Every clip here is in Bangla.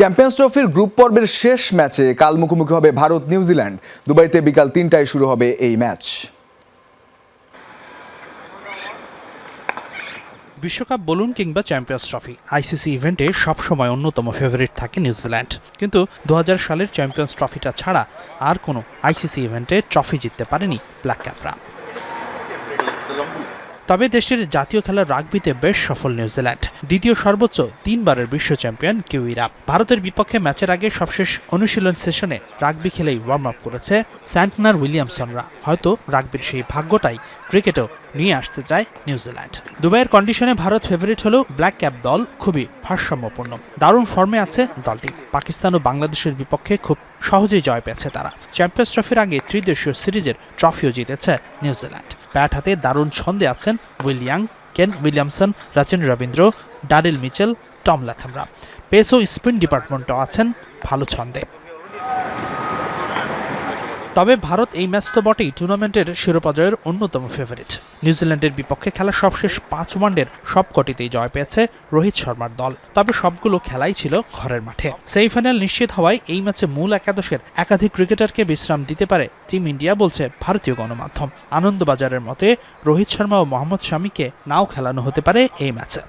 চ্যাম্পিয়ন্স ট্রফির গ্রুপ পর্বের শেষ ম্যাচে কাল মুখোমুখি হবে ভারত, নিউজিল্যান্ড। দুবাইতে বিকাল তিনটায় শুরু হবে এই ম্যাচ। বিশ্বকাপ বলুন কিংবা চ্যাম্পিয়ন্স ট্রফি আইসিসি ইভেন্টে সবসময় অন্যতম ফেভারিট থাকে নিউজিল্যান্ড। কিন্তু দু হাজার সালের চ্যাম্পিয়ন্স ট্রফিটা ছাড়া আর কোনো আইসিসি ইভেন্টে ট্রফি জিততে পারেনি ব্ল্যাক ক্যাপরা তবে দেশের জাতীয় খেলার রাগবিতে বেশ সফল নিউজিল্যান্ড। দ্বিতীয় সর্বোচ্চ তিনবারের বিশ্ব চ্যাম্পিয়ন কিউইরা। ভারতের বিপক্ষে ম্যাচের আগে সবশেষ অনুশীলন সেশনে রাগবি খেলেই ওয়ার্ম আপ করেছে স্যান্টনার উইলিয়ামসনরা। হয়তো রাগবির সেই ভাগ্যটাই ক্রিকেটেও নিয়ে আসতে চায় নিউজিল্যান্ড দুবাইয়ের কন্ডিশনে ভারত ফেভারিট হলেও ব্ল্যাক ক্যাপ দল খুবই ভারসাম্যপূর্ণ। দারুণ ফর্মে আছে দলটি। পাকিস্তান ও বাংলাদেশের বিপক্ষে খুব সহজেই জয় পেয়েছে তারা। চ্যাম্পিয়ন্স ট্রফির আগে ত্রিদেশীয় সিরিজের ট্রফিও জিতেছে নিউজিল্যান্ড ব্যাট হাতে দারুণ ছন্দে আছেন উইলিয়াং Kane Williamson, Rachin Ravindra, Daryl Mitchell, Tom ল্যাথামরা। Pace ও স্পিন ডিপার্টমেন্টও আছেন ভালো ছন্দে। তবে ভারত এই ম্যাচ তো বটেই টুর্নামেন্টের শিরোপা জয়ের অন্যতম ফেভারিট নিউজিল্যান্ডের বিপক্ষে খেলা সবশেষ পাঁচ ওয়ানডের সবকটিতেই জয় পেয়েছে রোহিত শর্মার দল। তবে সবগুলো খেলাই ছিল ঘরের মাঠে। সেমিফাইনাল নিশ্চিত হওয়ায় এই ম্যাচে মূল একাদশের একাধিক ক্রিকেটারকে বিশ্রাম দিতে পারে টিম ইন্ডিয়া বলছে ভারতীয় গণমাধ্যম। আনন্দবাজারের মতে রোহিত শর্মা ও মোহাম্মদ শামিকে নাও খেলানো হতে পারে এই ম্যাচে।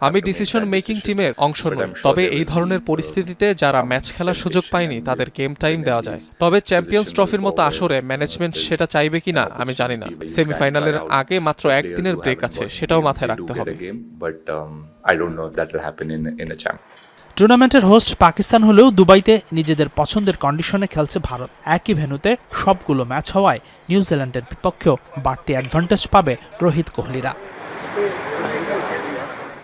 আমি ডিসিশন মেকিং টিমের অংশ নই। তবে এই ধরনের পরিস্থিতিতে যারা ম্যাচ খেলার সুযোগ পায়নি তাদের গেম টাইম দেওয়া যায়। তবে চ্যাম্পিয়ন্স ট্রফির মতো আসরে ম্যানেজমেন্ট সেটা চাইবে কিনা আমি জানি না। সেমিফাইনালের আগে মাত্র একদিনের ব্রেক আছে সেটাও মাথায় রাখতে হবে. টুর্নামেন্টের হোস্ট পাকিস্তান হলেও দুবাইতে নিজেদের পছন্দের কন্ডিশনে খেলছে ভারত। একই ভেন্যুতে সবগুলো ম্যাচ হওয়ায় নিউজিল্যান্ডের বিপক্ষেও বাড়তি অ্যাডভান্টেজ পাবে রোহিত কোহলিরা।